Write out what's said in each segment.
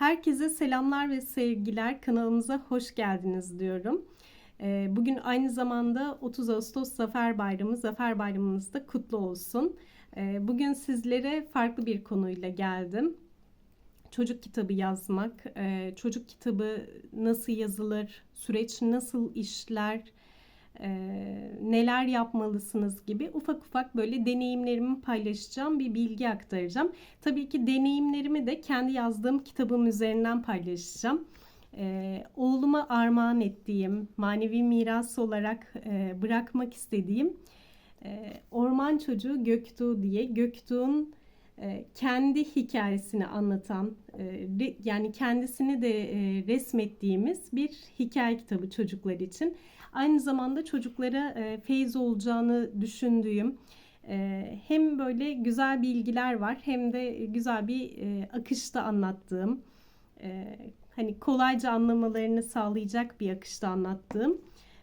Herkese selamlar ve sevgiler. Kanalımıza hoş geldiniz diyorum. Ee, Bugün aynı zamanda 30 Ağustos Zafer Bayramı. Zafer Bayramınız da kutlu olsun. Ee, Bugün sizlere farklı bir konuyla geldim. Çocuk kitabı yazmak, e, çocuk kitabı nasıl yazılır, süreç nasıl işler, neler yapmalısınız gibi ufak ufak böyle deneyimlerimi paylaşacağım, bir bilgi aktaracağım. Tabii ki deneyimlerimi de kendi yazdığım kitabım üzerinden paylaşacağım. Ee, oğluma armağan ettiğim, manevi miras olarak e, bırakmak istediğim e, Orman Çocuğu Göktuğ diye Göktuğ'un kendi hikayesini anlatan, e, yani kendisini de e, resmettiğimiz bir hikaye kitabı çocuklar için. Aynı zamanda çocuklara e, feyiz olacağını düşündüğüm, e, hem böyle güzel bilgiler var hem de güzel bir e, akışta anlattığım, e, hani kolayca anlamalarını sağlayacak bir akışta anlattığım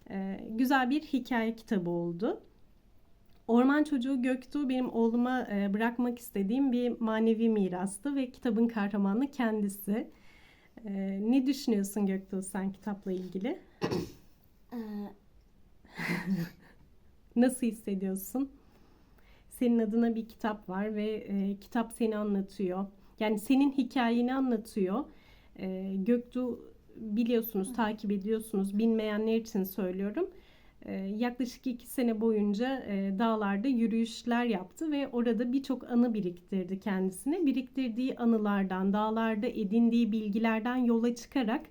e, güzel bir hikaye kitabı oldu. Orman Çocuğu Göktuğ benim oğluma e, bırakmak istediğim bir manevi mirastı ve kitabın kahramanı kendisi. E, ne düşünüyorsun Göktuğ sen kitapla ilgili? Ee, Nasıl hissediyorsun? Senin adına bir kitap var ve e, kitap seni anlatıyor. Yani senin hikayeni anlatıyor. E, Göktuğ biliyorsunuz, takip ediyorsunuz. Bilmeyenler için söylüyorum. E, yaklaşık iki sene boyunca e, dağlarda yürüyüşler yaptı ve orada birçok anı biriktirdi kendisine. Biriktirdiği anılardan, dağlarda edindiği bilgilerden yola çıkarak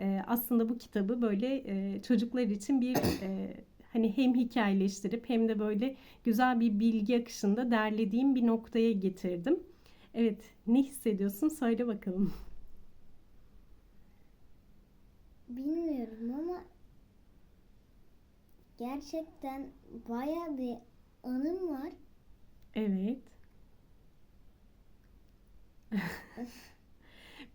e, aslında bu kitabı böyle e, çocuklar için bir hani hem hikayeleştirip hem de böyle güzel bir bilgi akışında derlediğim bir noktaya getirdim. Evet, ne hissediyorsun? Söyle bakalım. bilmiyorum ama gerçekten baya bir anım var. Evet.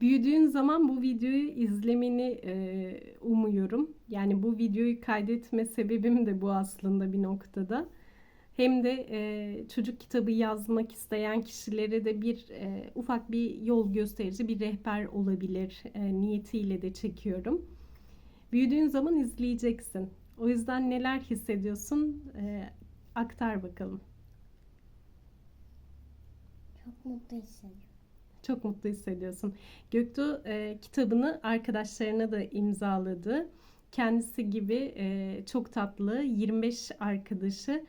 Büyüdüğün zaman bu videoyu izlemeni e, umuyorum. Yani bu videoyu kaydetme sebebim de bu aslında bir noktada. Hem de e, çocuk kitabı yazmak isteyen kişilere de bir e, ufak bir yol gösterici, bir rehber olabilir e, niyetiyle de çekiyorum. Büyüdüğün zaman izleyeceksin. O yüzden neler hissediyorsun? E, aktar bakalım. Çok mutlu hissediyorum. Çok mutlu hissediyorsun. Göktuğ e, kitabını arkadaşlarına da imzaladı. Kendisi gibi e, çok tatlı 25 arkadaşı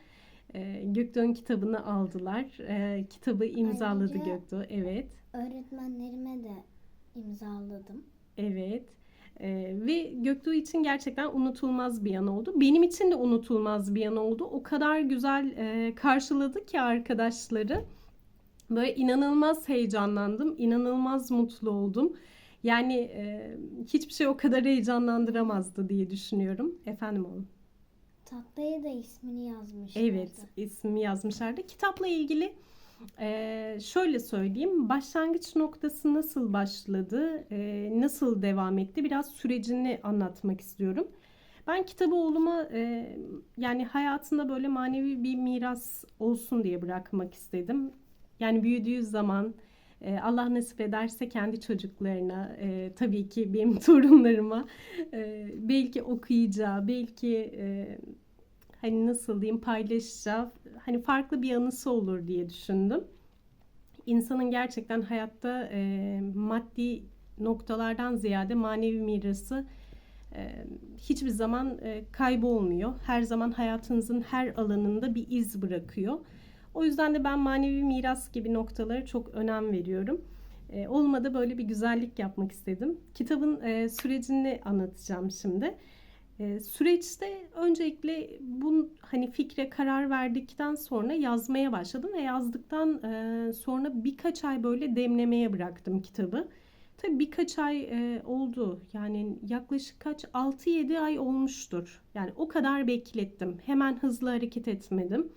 e, Göktuğ'un kitabını aldılar. E, kitabı imzaladı Ayrıca- Göktuğ. Evet, Öğretmenlerime de imzaladım. evet. E, ve Göktuğ için gerçekten unutulmaz bir yan oldu. Benim için de unutulmaz bir yan oldu. O kadar güzel e, karşıladı ki arkadaşları. Böyle inanılmaz heyecanlandım, inanılmaz mutlu oldum. Yani e, hiçbir şey o kadar heyecanlandıramazdı diye düşünüyorum. Efendim oğlum. Tahtaya da ismini yazmışlardı. Evet, ismi yazmışlardı. Kitapla ilgili e, şöyle söyleyeyim. Başlangıç noktası nasıl başladı, e, nasıl devam etti? Biraz sürecini anlatmak istiyorum. Ben kitabı oğluma e, yani hayatında böyle manevi bir miras olsun diye bırakmak istedim. Yani büyüdüğü zaman e, Allah nasip ederse kendi çocuklarına, e, tabii ki benim torunlarıma e, belki okuyacağı, belki e, hani nasıl diyeyim paylaşacağı hani farklı bir anısı olur diye düşündüm. İnsanın gerçekten hayatta e, maddi noktalardan ziyade manevi mirası e, hiçbir zaman e, kaybolmuyor. Her zaman hayatınızın her alanında bir iz bırakıyor. O yüzden de ben manevi miras gibi noktalara çok önem veriyorum. E, olmadı böyle bir güzellik yapmak istedim. Kitabın e, sürecini anlatacağım şimdi. E, süreçte öncelikle bu hani fikre karar verdikten sonra yazmaya başladım ve yazdıktan e, sonra birkaç ay böyle demlemeye bıraktım kitabı. Tabii birkaç ay e, oldu. Yani yaklaşık kaç 6-7 ay olmuştur. Yani o kadar beklettim. Hemen hızlı hareket etmedim.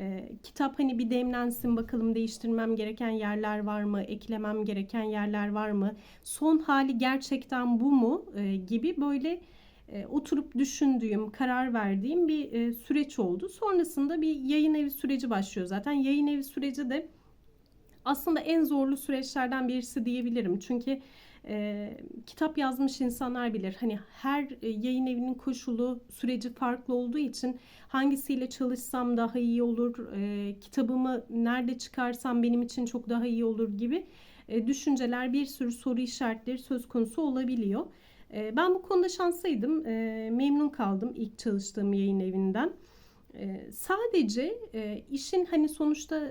E, kitap hani bir demlensin bakalım değiştirmem gereken yerler var mı? Eklemem gereken yerler var mı? Son hali gerçekten bu mu? Gibi böyle e, oturup düşündüğüm, karar verdiğim bir e, süreç oldu. Sonrasında bir yayın evi süreci başlıyor zaten. Yayın evi süreci de aslında en zorlu süreçlerden birisi diyebilirim. Çünkü e, kitap yazmış insanlar bilir. Hani her e, yayın evinin koşulu, süreci farklı olduğu için hangisiyle çalışsam daha iyi olur, e, kitabımı nerede çıkarsam benim için çok daha iyi olur gibi e, düşünceler, bir sürü soru işaretleri söz konusu olabiliyor. E, ben bu konuda şanslıydım. E, memnun kaldım ilk çalıştığım yayın evinden. E, sadece e, işin hani sonuçta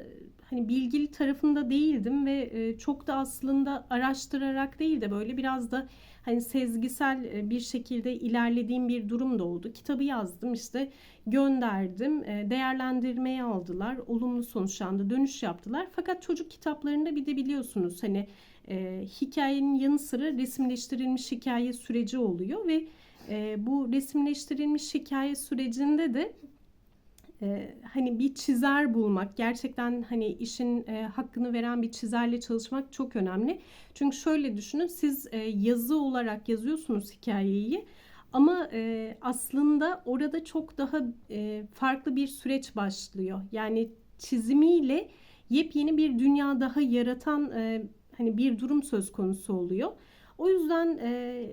hani bilgili tarafında değildim ve e, çok da aslında araştırarak değil de böyle biraz da hani sezgisel e, bir şekilde ilerlediğim bir durum da oldu. Kitabı yazdım işte gönderdim değerlendirmeye aldılar olumlu sonuçlandı dönüş yaptılar. Fakat çocuk kitaplarında bir de biliyorsunuz hani e, hikayenin yanı sıra resimleştirilmiş hikaye süreci oluyor ve e, bu resimleştirilmiş hikaye sürecinde de e, hani bir çizer bulmak, gerçekten hani işin e, hakkını veren bir çizerle çalışmak çok önemli. Çünkü şöyle düşünün, siz e, yazı olarak yazıyorsunuz hikayeyi ama e, aslında orada çok daha e, farklı bir süreç başlıyor. Yani çizimiyle yepyeni bir dünya daha yaratan e, hani bir durum söz konusu oluyor. O yüzden e,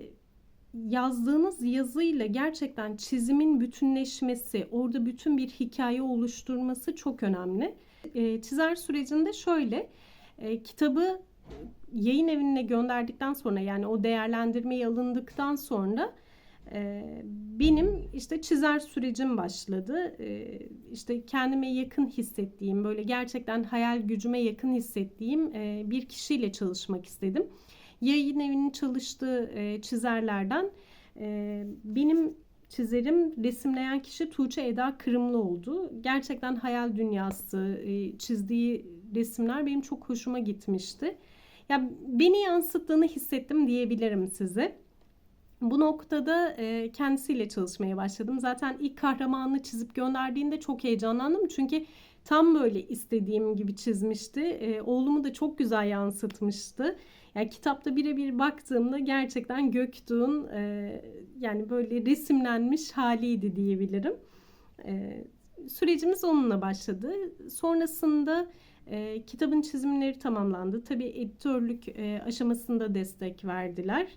yazdığınız yazıyla gerçekten çizimin bütünleşmesi, orada bütün bir hikaye oluşturması çok önemli. E, çizer sürecinde şöyle, e, kitabı yayın evine gönderdikten sonra yani o değerlendirmeyi alındıktan sonra benim işte çizer sürecim başladı. E, işte kendime yakın hissettiğim, böyle gerçekten hayal gücüme yakın hissettiğim e, bir kişiyle çalışmak istedim yayın evinin çalıştığı e, çizerlerden e, benim çizerim resimleyen kişi Tuğçe Eda Kırımlı oldu. Gerçekten hayal dünyası çizdiği resimler benim çok hoşuma gitmişti. Ya beni yansıttığını hissettim diyebilirim size. Bu noktada e, kendisiyle çalışmaya başladım. Zaten ilk kahramanını çizip gönderdiğinde çok heyecanlandım. Çünkü tam böyle istediğim gibi çizmişti. E, oğlumu da çok güzel yansıtmıştı. Yani kitapta birebir baktığımda gerçekten Göktuğ'un e, yani böyle resimlenmiş haliydi diyebilirim. E, sürecimiz onunla başladı. Sonrasında e, kitabın çizimleri tamamlandı. Tabii editörlük e, aşamasında destek verdiler.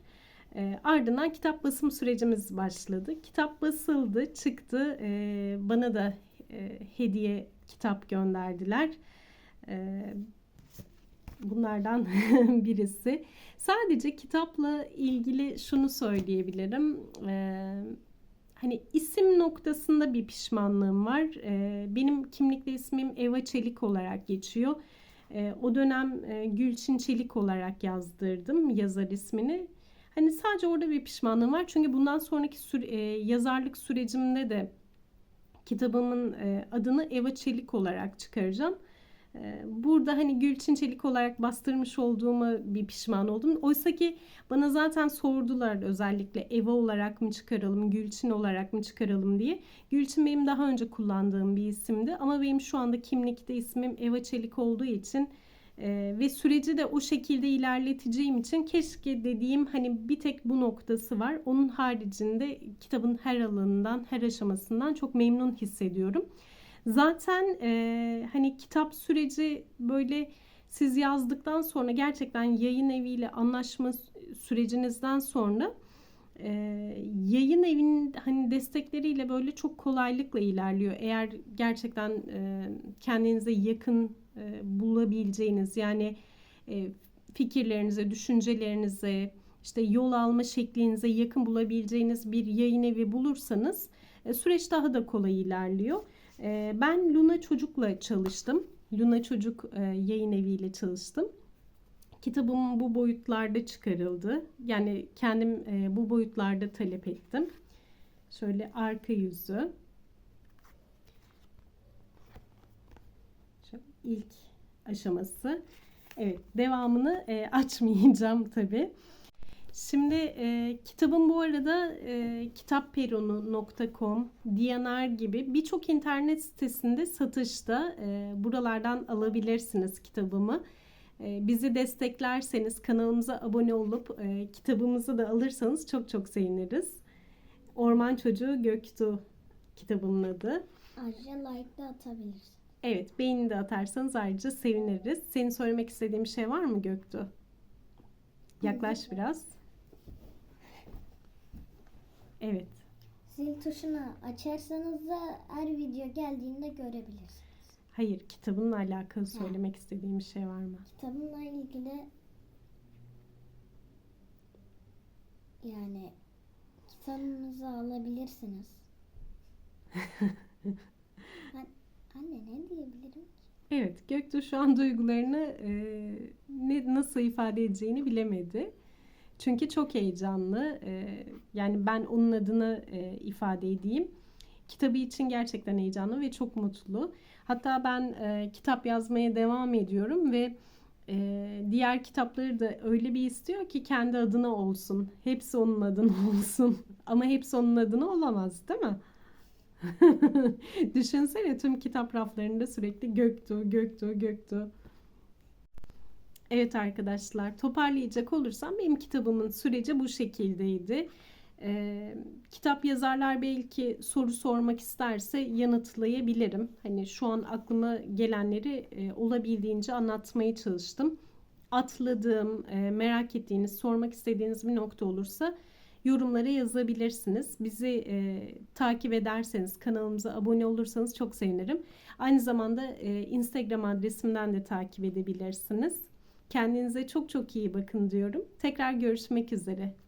E, ardından kitap basım sürecimiz başladı. Kitap basıldı, çıktı. E, bana da e, hediye kitap gönderdiler. E, bunlardan birisi. Sadece kitapla ilgili şunu söyleyebilirim. Ee, hani isim noktasında bir pişmanlığım var. Ee, benim kimlikte ismim Eva Çelik olarak geçiyor. Ee, o dönem e, Gülçin Çelik olarak yazdırdım yazar ismini. Hani sadece orada bir pişmanlığım var. Çünkü bundan sonraki süre, e, yazarlık sürecimde de kitabımın e, adını Eva Çelik olarak çıkaracağım. Ee, burada hani Gülçin Çelik olarak bastırmış olduğuma bir pişman oldum. Oysa ki bana zaten sordular özellikle Eva olarak mı çıkaralım, Gülçin olarak mı çıkaralım diye. Gülçin benim daha önce kullandığım bir isimdi ama benim şu anda kimlikte ismim Eva Çelik olduğu için e, ve süreci de o şekilde ilerleteceğim için keşke dediğim hani bir tek bu noktası var. Onun haricinde kitabın her alanından, her aşamasından çok memnun hissediyorum. Zaten e, hani kitap süreci böyle siz yazdıktan sonra gerçekten yayın eviyle anlaşma sürecinizden sonra e, yayın evinin hani destekleriyle böyle çok kolaylıkla ilerliyor. Eğer gerçekten e, kendinize yakın e, bulabileceğiniz yani e, fikirlerinize, düşüncelerinize, işte yol alma şeklinize yakın bulabileceğiniz bir yayın evi bulursanız e, süreç daha da kolay ilerliyor. Ee, ben Luna Çocuk'la çalıştım. Luna Çocuk e, yayın eviyle çalıştım. Kitabım bu boyutlarda çıkarıldı. Yani kendim e, bu boyutlarda talep ettim. Şöyle arka yüzü. Şöyle ilk aşaması. Evet, devamını e, açmayacağım tabii. Şimdi e, kitabın bu arada e, kitapperonu.com, Diyanar gibi birçok internet sitesinde satışta. E, buralardan alabilirsiniz kitabımı. E, bizi desteklerseniz, kanalımıza abone olup e, kitabımızı da alırsanız çok çok seviniriz. Orman Çocuğu Göktuğ kitabımın adı. Ayrıca like de atabilirsin. Evet, beğeni de atarsanız ayrıca seviniriz. Senin söylemek istediğin bir şey var mı Göktuğ? Yaklaş biraz. Evet. Zil tuşunu açarsanız da her video geldiğinde görebilirsiniz. Hayır, kitabınla alakalı söylemek istediğin bir şey var mı? Kitabımla ilgili yani kitabımızı alabilirsiniz. ben, anne ne diyebilirim ki? Evet, Göktuğ şu an duygularını e, ne nasıl ifade edeceğini bilemedi. Çünkü çok heyecanlı. E, yani ben onun adını e, ifade edeyim. Kitabı için gerçekten heyecanlı ve çok mutlu. Hatta ben e, kitap yazmaya devam ediyorum ve e, diğer kitapları da öyle bir istiyor ki kendi adına olsun. Hepsi onun adına olsun. Ama hepsi onun adına olamaz, değil mi? Düşünsene tüm kitap raflarında sürekli Göktuğ, Göktuğ, Göktuğ. Evet arkadaşlar, toparlayacak olursam benim kitabımın süreci bu şekildeydi. Ee, kitap yazarlar belki soru sormak isterse yanıtlayabilirim. Hani şu an aklıma gelenleri e, olabildiğince anlatmaya çalıştım. Atladığım, e, merak ettiğiniz, sormak istediğiniz bir nokta olursa yorumlara yazabilirsiniz. Bizi e, takip ederseniz, kanalımıza abone olursanız çok sevinirim. Aynı zamanda e, Instagram adresimden de takip edebilirsiniz. Kendinize çok çok iyi bakın diyorum. Tekrar görüşmek üzere.